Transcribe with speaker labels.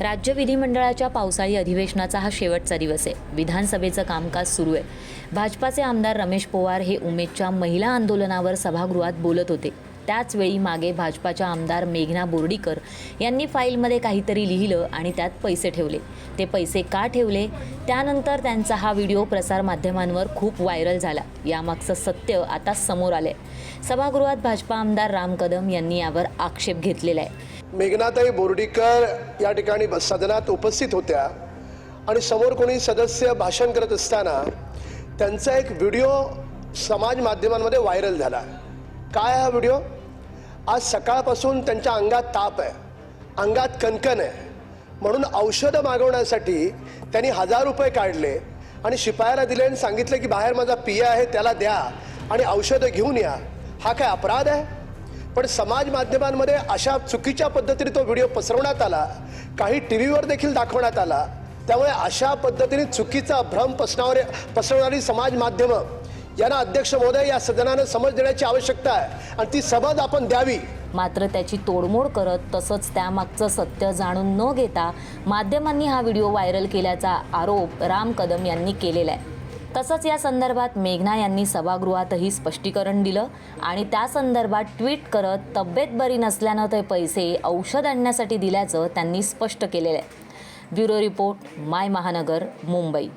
Speaker 1: राज्य विधिमंडळाच्या पावसाळी अधिवेशनाचा हा शेवटचा दिवस आहे. विधानसभेचं कामकाज सुरू आहे. भाजपाचे आमदार रमेश पवार हे उमेदच्या महिला आंदोलनावर सभागृहात बोलत होते. त्याचवेळी मागे भाजपाच्या आमदार मेघना बोर्डीकर यांनी फाईलमध्ये काहीतरी लिहिलं आणि त्यात पैसे ठेवले. ते पैसे का ठेवले? त्यानंतर त्यांचा हा व्हिडिओ प्रसारमाध्यमांवर खूप व्हायरल झाला. यामागचं सत्य आता समोर आलं आहे सभागृहात भाजपा आमदार राम कदम यांनी यावर आक्षेप घेतलेला आहे.
Speaker 2: मेघनाताई बोर्डीकर या ठिकाणी सदनात उपस्थित होत्या आणि समोर कोणी सदस्य भाषण करत असताना त्यांचा एक व्हिडिओ समाज माध्यमांमध्ये व्हायरल झाला. काय हा व्हिडिओ? आज सकाळपासून त्यांच्या अंगात ताप आहे अंगात कणकण आहे. म्हणून औषधं मागवण्यासाठी त्यांनी हजार रुपये काढले आणि शिपायाला दिले आणि सांगितलं की बाहेर माझा पिया आहे त्याला द्या आणि औषधं घेऊन या. हा काय अपराध आहे? पण समाज माध्यमांमध्ये अशा चुकीच्या पद्धतीने तो व्हिडिओ पसरवण्यात आला काही टी व्हीवर देखील दाखवण्यात आला त्यामुळे अशा पद्धतीने चुकीचा भ्रम पसरवणारे पसरवणारी समाज माध्यमं यांना अध्यक्ष महोदय या सदनानं समज देण्याची आवश्यकता आहे आणि ती समज आपण द्यावी.
Speaker 1: मात्र त्याची तोडमोड करत तसंच त्यामागचं सत्य जाणून न घेता माध्यमांनी हा व्हिडिओ व्हायरल केल्याचा आरोप राम कदम यांनी केलेला आहे. तसंच या संदर्भात मेघना यांनी सभागृहातही स्पष्टीकरण दिलं आणि त्या संदर्भात ट्विट करत तब्येत बरी नसल्यानं ते पैसे औषध आणण्यासाठी दिल्याचं त्यांनी स्पष्ट केलेलं आहे. ब्युरो रिपोर्ट माय महानगर मुंबई.